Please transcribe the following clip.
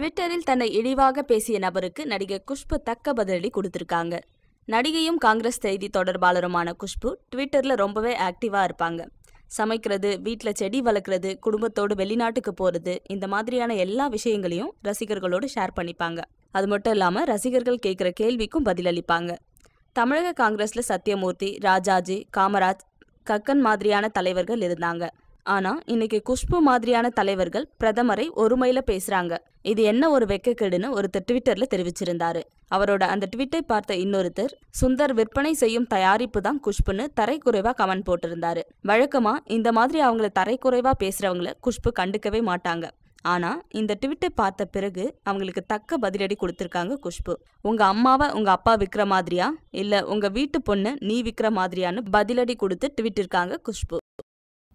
ட்விட்டரில் தன்னை இழிவாக பேசிய நபருக்கு நடிகை குஷ்பு தக்க பதிலடி கொடுத்திருக்காங்க. நடிகையும் காங்கிரஸ் செய்தி தொடர்பாளருமான குஷ்பு ட்விட்டரில் ரொம்பவே ஆக்டிவாக இருப்பாங்க. சமைக்கிறது வீட்டில் செடி வளர்க்குறது குடும்பத்தோடு வெளிநாட்டுக்கு போகிறது இந்த மாதிரியான எல்லா விஷயங்களையும் ரசிகர்களோடு ஷேர் பண்ணிப்பாங்க. அது மட்டும் இல்லாமல் ரசிகர்கள் கேட்குற கேள்விக்கும் பதிலளிப்பாங்க. தமிழக காங்கிரஸில் சத்யமூர்த்தி ராஜாஜி காமராஜ் கக்கன் மாதிரியான தலைவர்கள் இருந்தாங்க. ஆனா இன்னைக்கு குஷ்பு மாதிரியான தலைவர்கள் பிரதமரை ஒருமையில பேசுறாங்க. இது என்ன ஒரு வெக்கக்கெடுன்னு ஒருத்தர் ட்விட்டர்ல தெரிவிச்சிருந்தாரு. அவரோட அந்த ட்விட்டை பார்த்த இன்னொருத்தர் சுந்தர் விற்பனை செய்யும் தயாரிப்பு தான் குஷ்புன்னு தரைக்குறைவா கமெண்ட் போட்டிருந்தாரு. வழக்கமா இந்த மாதிரி அவங்கள தரைக்குறைவா பேசுறவங்கள குஷ்பு கண்டுக்கவே மாட்டாங்க. ஆனா இந்த ட்விட்டை பார்த்த பிறகு அவங்களுக்கு தக்க பதிலடி கொடுத்திருக்காங்க குஷ்பு. உங்க அம்மாவை உங்க அப்பா விக்கிற மாதிரியா? இல்ல உங்க வீட்டு பொண்ணு நீ விக்கிற மாதிரியான்னு பதிலடி கொடுத்து ட்விட்டிருக்காங்க குஷ்பு.